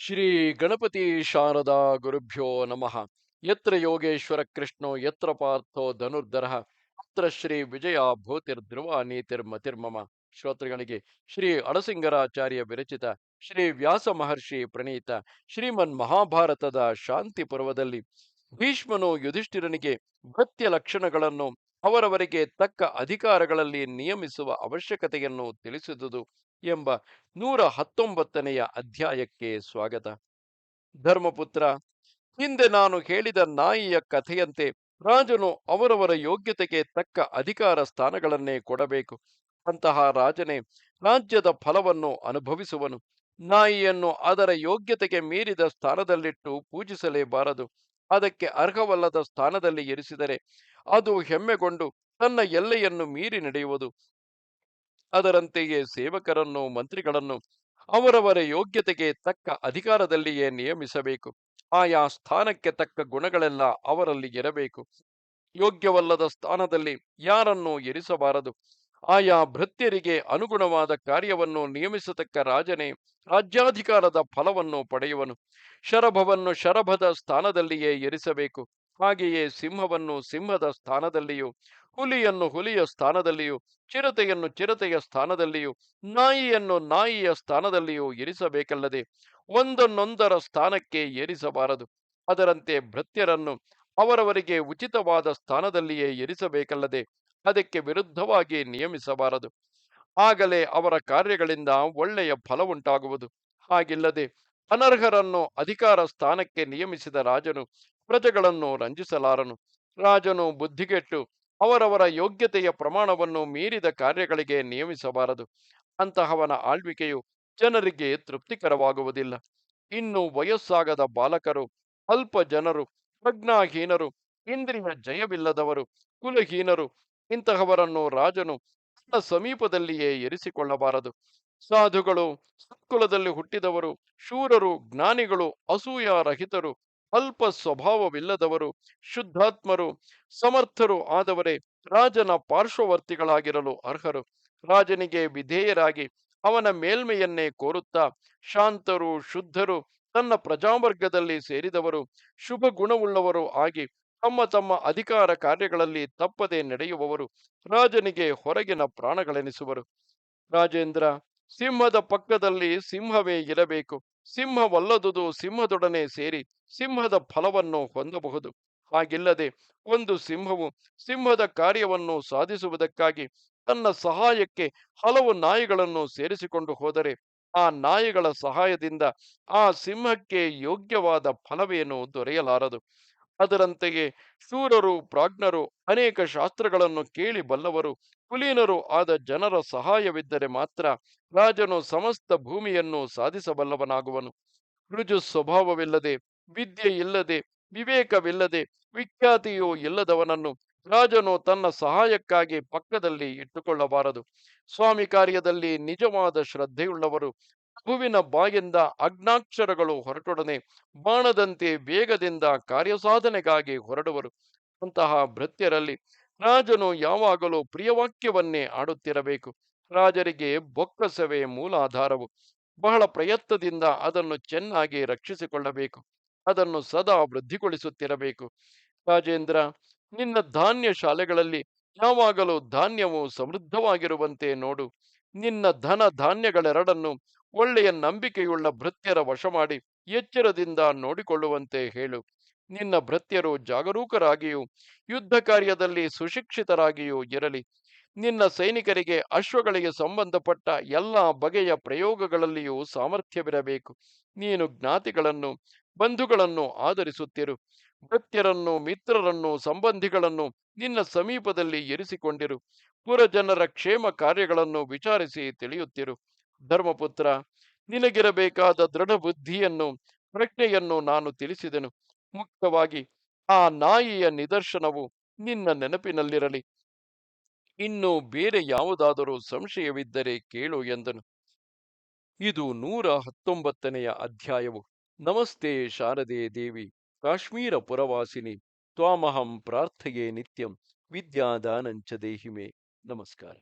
ಶ್ರೀ ಗಣಪತಿ ಶಾರದಾ ಗುರುಭ್ಯೋ ನಮಃ. ಯತ್ರ ಯೋಗೇಶ್ವರ ಕೃಷ್ಣೋ, ಯತ್ರ ಪಾರ್ಥೋ ಧನುರ್ಧರ, ಅತ್ರ ಶ್ರೀ ವಿಜಯ ಭೂತಿರ್ಧ್ರುವ ನೀತಿರ್ಮತಿರ್ಮಮ ಶ್ರೋತೃಗಳಿಗೆ ಶ್ರೀ ಅಳಸಿಂಗರಾಚಾರ್ಯ ವಿರಚಿತ ಶ್ರೀ ವ್ಯಾಸ ಮಹರ್ಷಿ ಪ್ರಣೀತ ಶ್ರೀಮನ್ ಮಹಾಭಾರತದ ಶಾಂತಿ ಪರ್ವದಲ್ಲಿ ಭೀಷ್ಮನು ಯುಧಿಷ್ಠಿರನಿಗೆ ಭತ್ಯ ಲಕ್ಷಣಗಳನ್ನು ಅವರವರಿಗೆ ತಕ್ಕ ಅಧಿಕಾರಗಳಲ್ಲಿ ನಿಯಮಿಸುವ ಅವಶ್ಯಕತೆಯನ್ನು ತಿಳಿಸಿದುದು ಎಂಬ ನೂರ ಹತ್ತೊಂಬತ್ತನೆಯ ಅಧ್ಯಾಯಕ್ಕೆ ಸ್ವಾಗತ. ಧರ್ಮಪುತ್ರ, ಹಿಂದೆ ನಾನು ಹೇಳಿದ ನಾಯಿಯ ಕಥೆಯಂತೆ ರಾಜನು ಅವರವರ ಯೋಗ್ಯತೆಗೆ ತಕ್ಕ ಅಧಿಕಾರ ಸ್ಥಾನಗಳನ್ನೇ ಕೊಡಬೇಕು. ಅಂತಹ ರಾಜನೇ ರಾಜ್ಯದ ಫಲವನ್ನು ಅನುಭವಿಸುವನು. ನಾಯಿಯನ್ನು ಅದರ ಯೋಗ್ಯತೆಗೆ ಮೀರಿದ ಸ್ಥಾನದಲ್ಲಿಟ್ಟು ಪೂಜಿಸಲೇಬಾರದು. ಅದಕ್ಕೆ ಅರ್ಹವಲ್ಲದ ಸ್ಥಾನದಲ್ಲಿ ಇರಿಸಿದರೆ ಅದು ಹೆಮ್ಮೆಗೊಂಡು ತನ್ನ ಎಲ್ಲೆಯನ್ನು ಮೀರಿ ನಡೆಯುವುದು. ಅದರಂತೆಯೇ ಸೇವಕರನ್ನು, ಮಂತ್ರಿಗಳನ್ನು ಅವರವರ ಯೋಗ್ಯತೆಗೆ ತಕ್ಕ ಅಧಿಕಾರದಲ್ಲಿಯೇ ನಿಯಮಿಸಬೇಕು. ಆಯಾ ಸ್ಥಾನಕ್ಕೆ ತಕ್ಕ ಗುಣಗಳೆಲ್ಲ ಅವರಲ್ಲಿ ಇರಬೇಕು. ಯೋಗ್ಯವಲ್ಲದ ಸ್ಥಾನದಲ್ಲಿ ಯಾರನ್ನೂ ಇರಿಸಬಾರದು. ಆಯಾ ಭೃತ್ಯರಿಗೆ ಅನುಗುಣವಾದ ಕಾರ್ಯವನ್ನು ನಿಯಮಿಸತಕ್ಕ ರಾಜನೇ ರಾಜ್ಯಾಧಿಕಾರದ ಫಲವನ್ನು ಪಡೆಯುವನು. ಶರಭವನ್ನು ಶರಭದ ಸ್ಥಾನದಲ್ಲಿಯೇ ಇರಿಸಬೇಕು. ಹಾಗೆಯೇ ಸಿಂಹವನ್ನು ಸಿಂಹದ ಸ್ಥಾನದಲ್ಲಿಯೂ ಹುಲಿಯನ್ನು ಹುಲಿಯ ಸ್ಥಾನದಲ್ಲಿಯೂ, ಚಿರತೆಯನ್ನು ಚಿರತೆಯ ಸ್ಥಾನದಲ್ಲಿಯೂ, ನಾಯಿಯನ್ನು ನಾಯಿಯ ಸ್ಥಾನದಲ್ಲಿಯೂ ಇರಿಸಬೇಕಲ್ಲದೆ, ಒಂದನ್ನೊಂದರ ಸ್ಥಾನಕ್ಕೆ ಏರಿಸಬಾರದು. ಅದರಂತೆ ಭೃತ್ಯರನ್ನು ಅವರವರಿಗೆ ಉಚಿತವಾದ ಸ್ಥಾನದಲ್ಲಿಯೇ ಇರಿಸಬೇಕಲ್ಲದೆ, ಅದಕ್ಕೆ ವಿರುದ್ಧವಾಗಿ ನಿಯಮಿಸಬಾರದು. ಆಗಲೇ ಅವರ ಕಾರ್ಯಗಳಿಂದ ಒಳ್ಳೆಯ ಫಲವುಂಟಾಗುವುದು ಹಾಗಿಲ್ಲದೆ, ಅನರ್ಹರನ್ನು ಅಧಿಕಾರ ಸ್ಥಾನಕ್ಕೆ ನಿಯಮಿಸಿದ ರಾಜನು ಪ್ರಜೆಗಳನ್ನು ರಂಜಿಸಲಾರನು. ರಾಜನು ಬುದ್ಧಿಗೆಟ್ಟು ಅವರವರ ಯೋಗ್ಯತೆಯ ಪ್ರಮಾಣವನ್ನು ಮೀರಿದ ಕಾರ್ಯಗಳಿಗೆ ನಿಯಮಿಸಬಾರದು. ಅಂತಹವನ ಆಳ್ವಿಕೆಯು ಜನರಿಗೆ ತೃಪ್ತಿಕರವಾಗುವುದಿಲ್ಲ. ಇನ್ನು ವಯಸ್ಸಾಗದ ಬಾಲಕರು, ಅಲ್ಪ ಜನರು, ಪ್ರಜ್ಞಾಹೀನರು, ಇಂದ್ರಿಯ ಜಯವಿಲ್ಲದವರು, ಕುಲಹೀನರು, ಇಂತಹವರನ್ನು ರಾಜನು ತನ್ನ ಸಮೀಪದಲ್ಲಿಯೇ ಇರಿಸಿಕೊಳ್ಳಬಾರದು. ಸಾಧುಗಳು ಸತ್ಕುಲದಲ್ಲಿ ಹುಟ್ಟಿದವರು, ಶೂರರು, ಜ್ಞಾನಿಗಳು, ಅಸೂಯಾರಹಿತರು ಅಲ್ಪ ಸ್ವಭಾವವಿಲ್ಲದವರು, ಶುದ್ಧಾತ್ಮರು, ಸಮರ್ಥರು ಆದವರೇ ರಾಜನ ಪಾರ್ಶ್ವವರ್ತಿಗಳಾಗಿರಲು ಅರ್ಹರು. ರಾಜನಿಗೆ ವಿಧೇಯರಾಗಿ ಅವನ ಮೇಲ್ಮೆಯನ್ನೇ ಕೋರುತ್ತಾ ಶಾಂತರು, ಶುದ್ಧರು, ತನ್ನ ಪ್ರಜಾವರ್ಗದಲ್ಲಿ ಸೇರಿದವರು, ಶುಭ ಗುಣವುಳ್ಳವರು ಆಗಿ ತಮ್ಮ ತಮ್ಮ ಅಧಿಕಾರ ಕಾರ್ಯಗಳಲ್ಲಿ ತಪ್ಪದೆ ನಡೆಯುವವರು ರಾಜನಿಗೆ ಹೊರಗಿನ ಪ್ರಾಣಗಳೆನಿಸುವರು. ರಾಜೇಂದ್ರ, ಸಿಂಹದ ಪಕ್ಕದಲ್ಲಿ ಸಿಂಹವೇ ಇರಬೇಕು. ಸಿಂಹವಲ್ಲದುದು ಸಿಂಹದೊಡನೆ ಸೇರಿ ಸಿಂಹದ ಫಲವನ್ನು ಹೊಂದಬಹುದು. ಹಾಗಿಲ್ಲದೆ ಒಂದು ಸಿಂಹವು ಸಿಂಹದ ಕಾರ್ಯವನ್ನು ಸಾಧಿಸುವುದಕ್ಕಾಗಿ ತನ್ನ ಸಹಾಯಕ್ಕೆ ಹಲವು ನಾಯಿಗಳನ್ನು ಸೇರಿಸಿಕೊಂಡು ಹೋದರೆ ಆ ನಾಯಿಗಳ ಸಹಾಯದಿಂದ ಆ ಸಿಂಹಕ್ಕೆ ಯೋಗ್ಯವಾದ ಫಲವೇನು ದೊರೆಯಲಾರದು. ಅದರಂತೆಯೇ ಶೂರರು, ಪ್ರಾಜ್ಞರು, ಅನೇಕ ಶಾಸ್ತ್ರಗಳನ್ನು ಕೇಳಿ ಬಲ್ಲವರು, ಕುಲೀನರು ಆದ ಜನರ ಸಹಾಯವಿದ್ದರೆ ಮಾತ್ರ ರಾಜನು ಸಮಸ್ತ ಭೂಮಿಯನ್ನು ಸಾಧಿಸಬಲ್ಲವನಾಗುವನು. ರುಜು ಸ್ವಭಾವವಿಲ್ಲದೆ, ವಿದ್ಯೆ ಇಲ್ಲದೆ, ವಿವೇಕವಿಲ್ಲದೆ, ವಿಖ್ಯಾತಿಯೂ ಇಲ್ಲದವನನ್ನು ರಾಜನು ತನ್ನ ಸಹಾಯಕ್ಕಾಗಿ ಪಕ್ಕದಲ್ಲಿ ಇಟ್ಟುಕೊಳ್ಳಬಾರದು. ಸ್ವಾಮಿ ಕಾರ್ಯದಲ್ಲಿ ನಿಜವಾದ ಶ್ರದ್ಧೆಯುಳ್ಳವರು ಪ್ರಭುವಿನ ಬಾಯಿಂದ ಅಗ್ನಾಕ್ಷರಗಳು ಹೊರಟೊಡನೆ ಬಾಣದಂತೆ ವೇಗದಿಂದ ಕಾರ್ಯಸಾಧನೆಗಾಗಿ ಹೊರಡುವರು. ಅಂತಹ ಭೃತ್ಯರಲ್ಲಿ ರಾಜನು ಯಾವಾಗಲೂ ಪ್ರಿಯವಾಕ್ಯವನ್ನೇ ಆಡುತ್ತಿರಬೇಕು. ರಾಜರಿಗೆ ಬೊಕ್ಕಸವೇ ಮೂಲಾಧಾರವು ಬಹಳ ಪ್ರಯತ್ನದಿಂದ ಅದನ್ನು ಚೆನ್ನಾಗಿ ರಕ್ಷಿಸಿಕೊಳ್ಳಬೇಕು. ಅದನ್ನು ಸದಾ ವೃದ್ಧಿಗೊಳಿಸುತ್ತಿರಬೇಕು. ರಾಜೇಂದ್ರ, ನಿನ್ನ ಧಾನ್ಯ ಶಾಲೆಗಳಲ್ಲಿ ಯಾವಾಗಲೂ ಧಾನ್ಯವು ಸಮೃದ್ಧವಾಗಿರುವಂತೆ ನೋಡು. ನಿನ್ನ ಧನ ಧಾನ್ಯಗಳೆರಡನ್ನು ಒಳ್ಳೆಯ ನಂಬಿಕೆಯುಳ್ಳ ಭೃತ್ಯರ ವಶ ಮಾಡಿ ಎಚ್ಚರದಿಂದ ನೋಡಿಕೊಳ್ಳುವಂತೆ ಹೇಳು. ನಿನ್ನ ಭೃತ್ಯರು ಜಾಗರೂಕರಾಗಿಯೂ ಯುದ್ಧ ಕಾರ್ಯದಲ್ಲಿ ಸುಶಿಕ್ಷಿತರಾಗಿಯೂ ಇರಲಿ. ನಿನ್ನ ಸೈನಿಕರಿಗೆ ಅಶ್ವಗಳಿಗೆ ಸಂಬಂಧಪಟ್ಟ ಎಲ್ಲ ಬಗೆಯ ಪ್ರಯೋಗಗಳಲ್ಲಿಯೂ ಸಾಮರ್ಥ್ಯವಿರಬೇಕು. ನೀನು ಜ್ಞಾತಿಗಳನ್ನು ಬಂಧುಗಳನ್ನು ಆಧರಿಸುತ್ತಿರು. ಭೃತ್ಯರನ್ನು ಮಿತ್ರರನ್ನು ಸಂಬಂಧಿಗಳನ್ನು ನಿನ್ನ ಸಮೀಪದಲ್ಲಿ ಇರಿಸಿಕೊಂಡಿರು. ಪುರಜನರ ಕ್ಷೇಮ ಕಾರ್ಯಗಳನ್ನು ವಿಚಾರಿಸಿ ತಿಳಿಯುತ್ತಿರು. ಧರ್ಮಪುತ್ರ, ನಿನಗಿರಬೇಕಾದ ದೃಢ ಬುದ್ಧಿಯನ್ನು ಪ್ರಜ್ಞೆಯನ್ನು ನಾನು ತಿಳಿಸಿದೆನು. ಮುಕ್ತವಾಗಿ ಆ ನಾಯಿಯ ನಿದರ್ಶನವು ನಿನ್ನ ನೆನಪಿನಲ್ಲಿರಲಿ. ಇನ್ನು ಬೇರೆ ಯಾವುದಾದರೂ ಸಂಶಯವಿದ್ದರೆ ಕೇಳು ಎಂದನು. ಇದು ನೂರ ಹತ್ತೊಂಬತ್ತನೆಯ ಅಧ್ಯಾಯವು. ನಮಸ್ತೆ ಶಾರದೆ ದೇವಿ, ಕಾಶ್ಮೀರ ಪುರವಾಸಿನಿ, ತ್ವಾಮಹಂ ಪ್ರಾರ್ಥೆಯೇ ನಿತ್ಯಂ, ವಿದ್ಯಾದಾನಂಚ ದೇಹಿಮೆ. नमस्कार।